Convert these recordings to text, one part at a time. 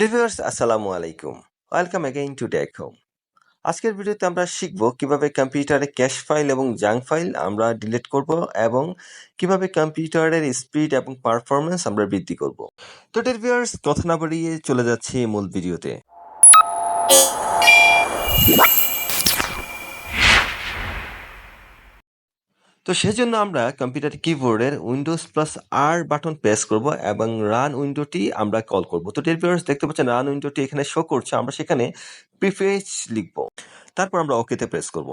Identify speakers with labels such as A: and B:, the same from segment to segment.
A: ডিভিউয়ার্স আসসালামু আলাইকুম welcome again to day home আজকের ভিডিওতে আমরা শিখব কীভাবে কম্পিউটারে ক্যাশ ফাইল এবং জাঙ্ক ফাইল আমরা ডিলিট করব এবং কীভাবে কম্পিউটারের স্পিড এবং পারফরমেন্স আমরা বৃদ্ধি করব। তো ডিভিউয়ার্স কথা না বাড়িয়ে চলে যাচ্ছি মূল ভিডিওতে। তো সেজন্য আমরা কম্পিউটার কিবোর্ডের Windows plus R button press করব এবং রান উইন্ডোটি আমরা কল করব। তো ডেভিউয়ার্স দেখতে পাচ্ছেন রান উইন্ডোটি এখানে শো করছে, আমরা সেখানে প্রিফেজ লিখব। তারপর আমরা ওকেতে প্রেস করব।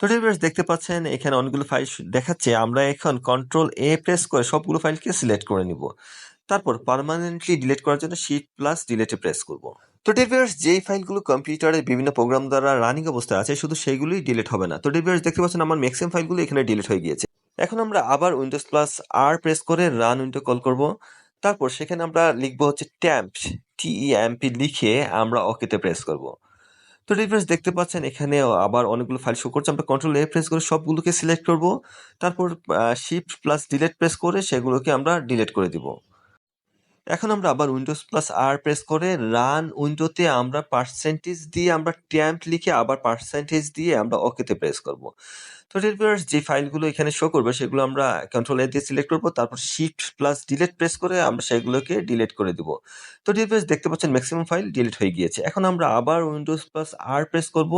A: তো ডেভিউয়ার্স দেখতে পাচ্ছেন এখানে অনেকগুলো ফাইল দেখাচ্ছে, আমরা এখন কন্ট্রোল এ প্রেস করে সবগুলো ফাইলকে সিলেক্ট করে নিব। তারপর পার্মানেন্টলি ডিলিট করার জন্য শিট প্লাস ডিলেটে প্রেস করব। তো ডেভিয়ার্স যেই ফাইলগুলো কম্পিউটারে বিভিন্ন প্রোগ্রাম দ্বারা রানিং অবস্থায় আছে, শুধু সেগুলোই ডিলিট হবে না। তো ডেভিয়ার্স দেখতে পাচ্ছেন আমার ম্যাক্সিমাম ফাইলগুলো এখানে ডিলিট হয়ে গিয়েছে। এখন আমরা আবার উইন্ডোজ প্লাস আর প্রেস করে রান উইন্ডো কল করব। তারপর সেখানে আমরা লিখব হচ্ছে ট্যাম্প টিইএমপি লিখে আমরা ওকেতে প্রেস করব। তো ডেভিয়ার্স দেখতে পাচ্ছেন এখানে আবার অনেকগুলো ফাইল শো করছে। আমরা কন্ট্রোল এ প্রেস করে সবগুলোকে সিলেক্ট করব। তারপর শিফট প্লাস ডিলেট প্রেস করে সেগুলোকে আমরা ডিলিট করে দিব। এখন আমরা আবার উইন্ডোজ প্লাস আর প্রেস করে রান উইন্ডোতে আমরা পার্সেন্টেজ দিয়ে আমরা ট্যাম্প লিখে আবার পার্সেন্টেজ দিয়ে আমরা ওকেতে প্রেস করব। তো ডেভিয়ার্স যে ফাইলগুলো এখানে শো করবে সেগুলো আমরা কন্ট্রোল এ দিয়ে সিলেক্ট করব, তারপর শিফট প্লাস ডিলেট প্রেস করে আমরা সেগুলোকে ডিলেট করে দিব। তো ডেভিয়ার্স দেখতে পাচ্ছেন ম্যাক্সিমাম ফাইল ডিলিট হয়ে গিয়েছে। এখন আমরা আবার উইন্ডোজ প্লাস আর প্রেস করব,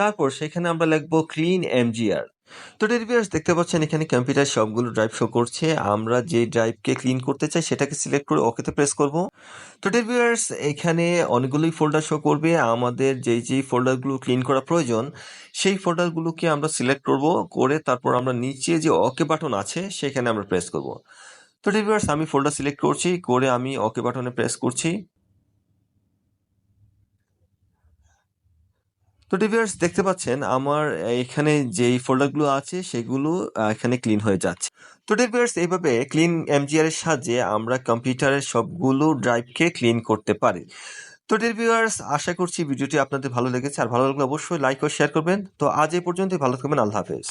A: তারপর সেখানে আমরা লিখব ক্লিন এমজিআর তো ডেরিভিয়ার্স দেখতে পাচ্ছেন এখানে কম্পিউটার সবগুলো ড্রাইভ শো করছে। আমরা যে ড্রাইভকে ক্লিন করতে চাই, সেটাকে সিলেক্ট করে ওকেতে প্রেস করব। তো ডেরিভিয়ার্স এখানে অনেকগুলোই ফোল্ডার শো করবে। আমাদের যেই যেই ফোল্ডারগুলো ক্লিন করা প্রয়োজন, সেই ফোল্ডারগুলোকে আমরা সিলেক্ট করব। করে তারপর আমরা নিচে যে ওকে বাটন আছে, সেখানে আমরা প্রেস করব। তো ডেরিভিয়ার্স আমি ফোল্ডার সিলেক্ট করছি। করে আমি ওকে বাটনে প্রেস করছি। তো ডিভিয়ার্স দেখতে পাচ্ছেন আমার এখানে যেই ফোল্ডারগুলো আছে সেগুলো এখানে ক্লিন হয়ে যাচ্ছে। তো ডিভিয়ার্স এইভাবে ক্লিন এমজিআর এর সাহায্যে আমরা কম্পিউটারের সবগুলো ড্রাইভকে ক্লিন করতে পারি। তো ডিভিয়ার্স আশা করছি ভিডিওটি আপনাদের ভালো লেগেছে। আর ভালো লাগলে অবশ্যই লাইক ও শেয়ার করবেন। তো আজ এই পর্যন্তই। ভালো থাকবেন। আল্লাহ হাফেজ।